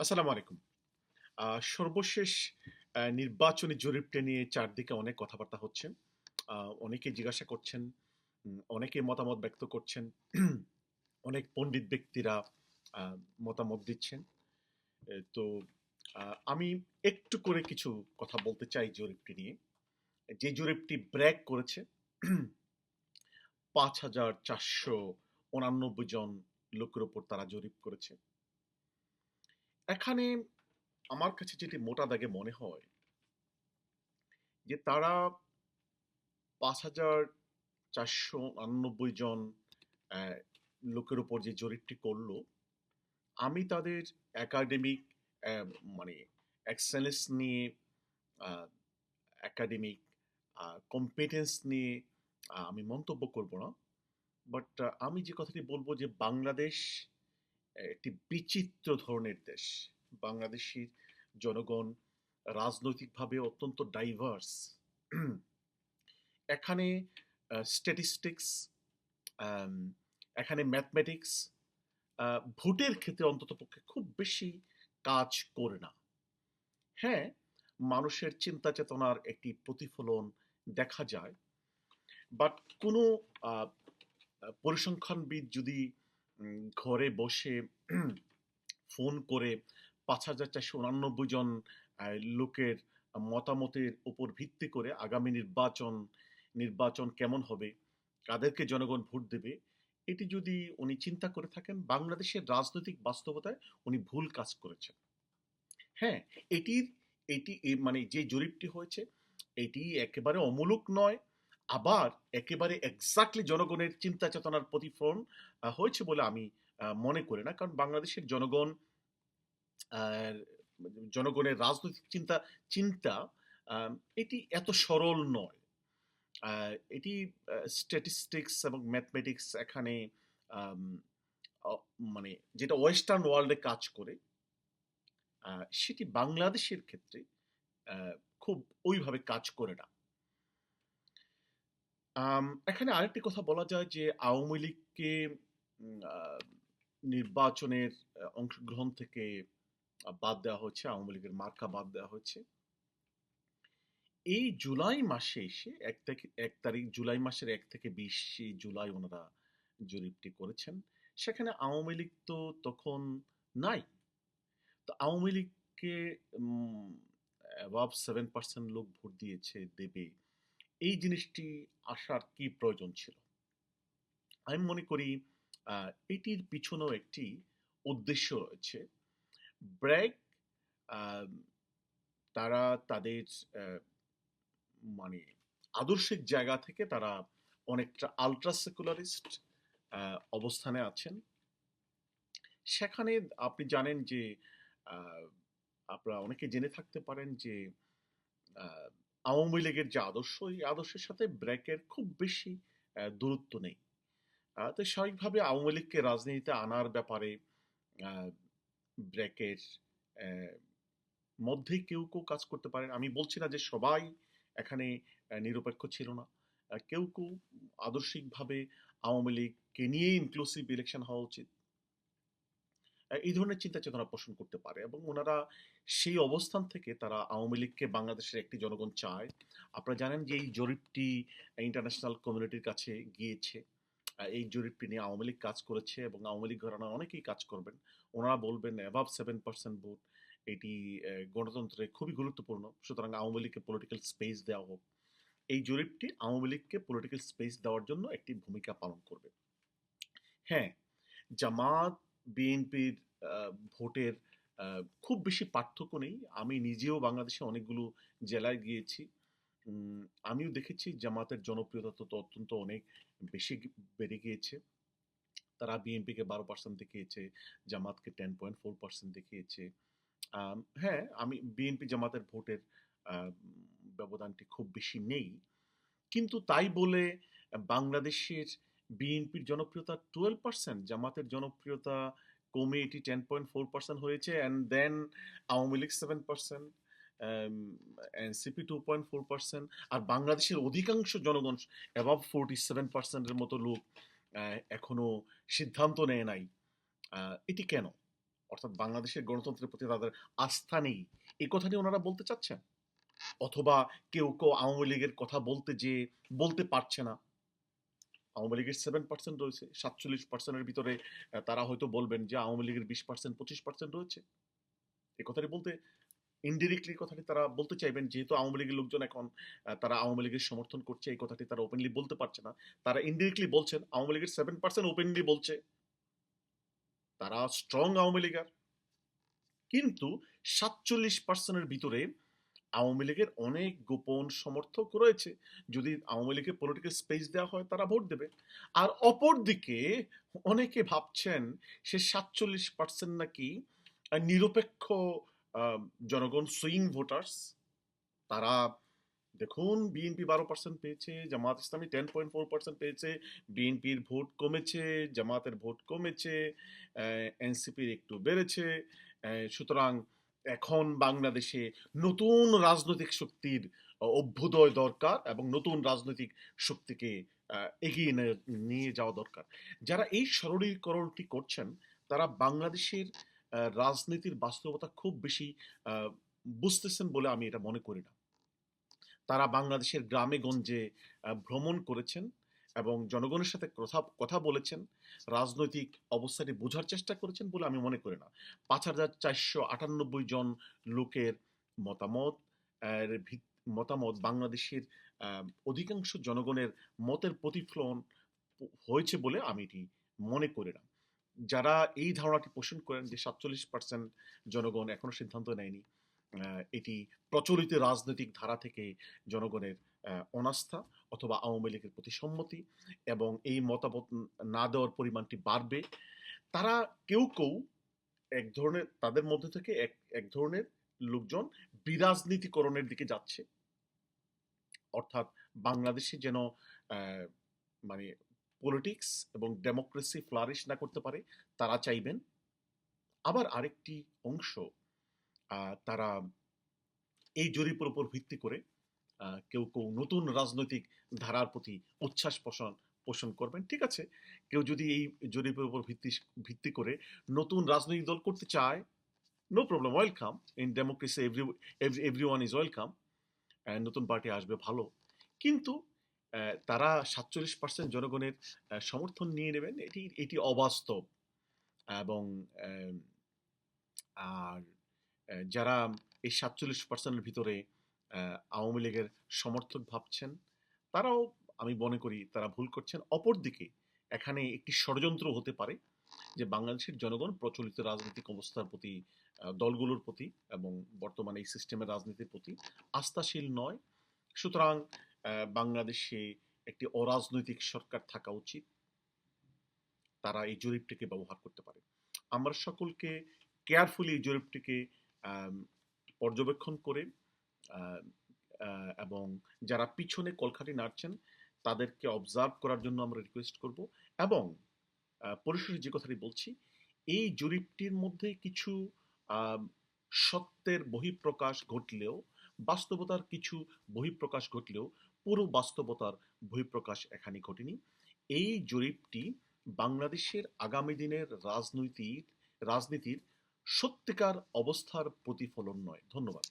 আসসালামু আলাইকুম। সর্বশেষ নির্বাচনী জরিপটা নিয়ে চারদিকে অনেক কথাবার্তা হচ্ছে। অনেকে জিজ্ঞাসা করছেন, অনেকে মতামত ব্যক্ত করছেন। অনেক পণ্ডিত ব্যক্তিরা মতামত দিচ্ছেন। তো আমি একটু করে কিছু কথা বলতে চাই জরিপটি নিয়ে। যে জরিপটি ব্র্যাক করেছে ৫,৪৮৯ জন লোকের ওপর তারা জরিপ করেছে। এখানে আমার কাছে যেটি মোটা দাগে মনে হয় যে তারা ৫,৪৮৯ জন লোকের উপর যে জরিপটি করল আমি তাদের একাডেমিক মানে এক্সেলেন্স নিয়ে একাডেমিক কম্পিটেন্স নিয়ে আমি মন্তব্য করব না। বাট আমি যে কথাটি বলব যে বাংলাদেশ একটি বিচিত্র ধরনের দেশ। বাংলাদেশী জনগণ রাজনৈতিকভাবে অত্যন্ত ডাইভার্স। এখানে স্ট্যাটিস্টিক্স, এখানে ম্যাথমেটিক্স ভোটের ক্ষেত্রে অন্ততপক্ষে খুব বেশি কাজ করে না। হ্যাঁ, মানুষের চিন্তা চেতনার একটি প্রতিফলন দেখা যায়। বাট কোনো পরিসংখ্যানবিদ যদি ঘরে বসে ফোন করে ৫,৪৮৯ জন লোকের মতামতের উপর ভিত্তি করে আগামী নির্বাচন, নির্বাচন কেমন হবে, কাদেরকে জনগণ ভোট দেবে, এটি যদি উনি চিন্তা করে থাকেন, বাংলাদেশের রাজনৈতিক বাস্তবতায় উনি ভুল কাজ করেছেন। হ্যাঁ, এটির এটি মানে যে জরিপটি হয়েছে, এটি একেবারে অমূলক নয়। আবার একেবারে এক্সাক্টলি জনগণের চিন্তা চেতনার প্রতিফলন হয়েছে বলে আমি মনে করি না। কারণ বাংলাদেশের জনগণ জনগণের রাজনৈতিক চিন্তা চিন্তা এটি এত সরল নয়। এটি স্ট্যাটিস্টিক্স এবং ম্যাথমেটিক্স এখানে মানে যেটা ওয়েস্টার্ন ওয়ার্ল্ডে কাজ করে সেটি বাংলাদেশের ক্ষেত্রে খুব ওইভাবে কাজ করে না। এখানে আরেকটি কথা বলা যায় যে আওয়ামী লীগকে নির্বাচনের অংশগ্রহণ থেকে বাদ দেওয়া হয়েছে। আওয়ামী লীগের মার্কা বাদ দেওয়া হয়েছে। এই জুলাই মাসে এসে ১ থেকে ১ তারিখ জুলাই মাসের ১ থেকে ২০ জুলাই উনারা জরিপটি করেছেন। সেখানে আওয়ামী লীগ তো তখন নাই। তো আওয়ামী লীগকে অ্যাবভ 7% লোক ভোট দিয়েছে, দেবে। এই জিনিসটি আসার কি প্রয়োজন ছিল? আমি মনে করি এটির পিছনেও একটি উদ্দেশ্য রয়েছে। ব্র্যাক তারা তাদের মানে আদর্শিক জায়গা থেকে তারা অনেকটা আল্ট্রা সেকুলারিস্ট অবস্থানে আছেন। সেখানে আপনি জানেন যে আপনারা অনেকে জেনে থাকতে পারেন যে আওয়ামী লীগের যে আদর্শ, এই আদর্শের সাথে ব্র্যাকের খুব বেশি দূরত্ব নেই। তো স্বাভাবিকভাবে আওয়ামী লীগকে রাজনীতিতে আনার ব্যাপারে ব্র্যাকের অ্যা মধ্যেই কেউ, কেউ কাজ করতে পারেন। আমি বলছি না যে সবাই এখানে নিরপেক্ষ ছিল না। কেউ, কেউ আদর্শিকভাবে আওয়ামী লীগকে নিয়ে ইনক্লুসিভ ইলেকশন হওয়া উচিত। এই ধরনের চিন্তা চেতনা পোষণ করতে পারে এবং ওনারা সেই অবস্থান থেকে তারা আওয়ামী লীগকে বাংলাদেশের একটি জনগণ চায়। আপনারা জানেন যে এই জরিপটি ইন্টারন্যাশনাল কমিউনিটির কাছে গিয়েছে। এই জরিপটি নিয়ে আওয়ামী লীগ কাজ করেছে এবং আওয়ামী লীগ ঘরানা অনেকেই কাজ করবেন। ওনারা বলবেন অ্যাবভ 7% ভোট এটি গণতন্ত্রে খুবই গুরুত্বপূর্ণ। সুতরাং আওয়ামী লীগকে পলিটিক্যাল স্পেস দেওয়া হোক। এই জরিপটি আওয়ামী লীগকে পলিটিক্যাল স্পেস দেওয়ার জন্য একটি ভূমিকা পালন করবে। হ্যাঁ, জামাত, বিএনপির ভোটের খুব বেশি পার্থক্য নেই। আমি নিজেও বাংলাদেশে অনেকগুলো জেলায় গিয়েছি। আমিও দেখেছি জামাতের জনপ্রিয়তা তো অত্যন্ত অনেক বেশি বেড়ে গিয়েছে। তারা বিএনপিকে 12% দেখিয়েছে, জামাতকে 10.4% দেখিয়েছে। হ্যাঁ, আমি বিএনপি জামাতের ভোটের ব্যবধানটি খুব বেশি নেই। কিন্তু তাই বলে বাংলাদেশের বিএনপির জনপ্রিয়তা 12%, জামাতের জনপ্রিয়তা কমে এটি 10.4% হয়েছে and then Awami League 7%, um NCP 2.4% আর বাংলাদেশের অধিকাংশ জনগণ অ্যাবভ 47% এর মতো লোক অ্যা এখনও সিদ্ধান্ত নেয় নাই। এটি কেন? অর্থাৎ বাংলাদেশের গণতন্ত্রের প্রতি তাদের আস্থা নেই এই কথাটি ওনারা বলতে চাচ্ছেন অথবা কেউ কেউ আওয়ামী লীগের কথা বলতে যে বলতে পারছে না আওয়ামী লীগের সেভেন পার্সেন্ট রয়েছে। সাতচল্লিশ পার্সেন্টের ভিতরে তারা হয়তো বলবেন যে আওয়ামী লীগের বিশ পার্সেন্ট পঁচিশ পার্সেন্ট রয়েছে। এই কথাটি বলতে ইনডিরেক্টলি কথাটি তারা বলতে চাইবেন, যেহেতু আওয়ামী লীগের লোকজন এখন তারা আওয়ামী লীগের সমর্থন করছে, এই কথাটি তারা ওপেনলি বলতে পারছে না। তারা ইনডিরেক্টলি বলছেন, আওয়ামী লীগের সেভেন পার্সেন্ট ওপেনলি বলছে। তারা স্ট্রং আওয়ামী লীগার। কিন্তু সাতচল্লিশ পার্সেন্টের ভিতরে আওয়ামী লীগের অনেক গোপন সমর্থক রয়েছে। যদি আওয়ামী লীগের পলিটিক্যাল স্পেস দেওয়া হয়, তারা ভোট দেবে। আর অপরদিকে অনেকে ভাবছেন, সে সাতচল্লিশ পার্সেন্ট নাকি নিরপেক্ষ জনগণ সুইং ভোটার্স তারা দেখুন বিএনপি বারো পার্সেন্ট পেয়েছে, Jamaat Islami ten point four percent পেয়েছে বিএনপির ভোট কমেছে, জামাতের ভোট কমেছে এনসিপির একটু বেড়েছে সুতরাং এখন বাংলাদেশে নতুন রাজনৈতিক শক্তির অভ্যুদয় দরকার এবং নতুন রাজনৈতিক শক্তিকে এগিয়ে নিয়ে যাওয়া দরকার। যারা এই সরলীকরণটি করছেন, তারা বাংলাদেশের রাজনীতির বাস্তবতা খুব বেশি বুঝতেছেন বলে আমি এটা মনে করি না। তারা বাংলাদেশের গ্রামে গঞ্জে ভ্রমণ করেছেন। এবং জনগণের সাথে কথা কথা বলেছেন, রাজনৈতিক অবস্থাটি বোঝার চেষ্টা করেছেন বলে আমি মনে করি না। পাঁচ হাজার চারশো আটানব্বই জন লোকের মতামত, এর মতামত বাংলাদেশের অধিকাংশ জনগণের মতের প্রতিফলন হয়েছে বলে আমি এটি মনে করি না। যারা এই ধারণাটি পোষণ করেন যে সাতচল্লিশ পার্সেন্ট জনগণ এখনও সিদ্ধান্ত নেয়নি এটি প্রচলিত রাজনৈতিক ধারা থেকে জনগণের অনাস্থা অথবা আওয়ামী লীগের প্রতি সম্মতি এবং এই মতামত না দেওয়ার পরিমাণটি বাড়বে। তারা কেউ কেউ এক ধরনের, তাদের মধ্যে থেকে এক এক ধরনের লোকজন বিরাজনীতিকরণের দিকে যাচ্ছে। অর্থাৎ বাংলাদেশে যেন মানে পলিটিক্স এবং ডেমোক্রেসি ফ্লারিশ না করতে পারে, তারা চাইবেন। আবার আরেকটি অংশ তারা এই জরিপের উপর ভিত্তি করে কেউ কেউ নতুন রাজনৈতিক ধারার প্রতি উচ্ছ্বাস পোষণ পোষণ করবেন, ঠিক আছে? কেউ যদি এই জরিপের উপর ভিত্তি ভিত্তি করে নতুন রাজনৈতিক দল করতে চায় no problem welcome in democracy every every one is welcome নতুন পার্টি আসবে ভালো। কিন্তু তারা সাতচল্লিশ পার্সেন্ট জনগণের সমর্থন নিয়ে নেবেন, এটি এটি অবাস্তব। এবং আর যারা এই সাতচল্লিশ পার্সেন্টের ভিতরে আওয়ামী লীগের সমর্থক ভাবছেন। তারাও, আমি মনে করি, তারা ভুল করছেন। অপরদিকে, এখানে একটি ষড়যন্ত্র হতে পারে যে বাংলাদেশের জনগণ প্রচলিত রাজনৈতিক অবস্থার প্রতি দলগুলোর প্রতি এবং বর্তমানে এই সিস্টেমের রাজনীতির প্রতি আস্থাশীল নয়। সুতরাং বাংলাদেশে একটি অরাজনৈতিক সরকার থাকা উচিত। তারা এই জরিপটিকে ব্যবহার করতে পারে। আমরা সকলকে কেয়ারফুলি এই জরিপটিকে পর্যবেক্ষণ করে এবং যারা পিছনে কলকাঠি নাড়ছেন, তাদেরকে অবজার্ভ করার জন্য আমরা রিকোয়েস্ট করব। এবং পরিশেষে যে কথাটি বলছি, এই জরিপটির মধ্যে কিছু সত্যের বহিঃপ্রকাশ ঘটলেও, বাস্তবতার কিছু বহিঃপ্রকাশ ঘটলেও, পুরো বাস্তবতার বহিঃপ্রকাশ এখানে ঘটেনি। এই জরিপটি বাংলাদেশের আগামী দিনের রাজনৈতিক রাজনীতির সত্যিকার অবস্থার প্রতিফলন নয়। ধন্যবাদ।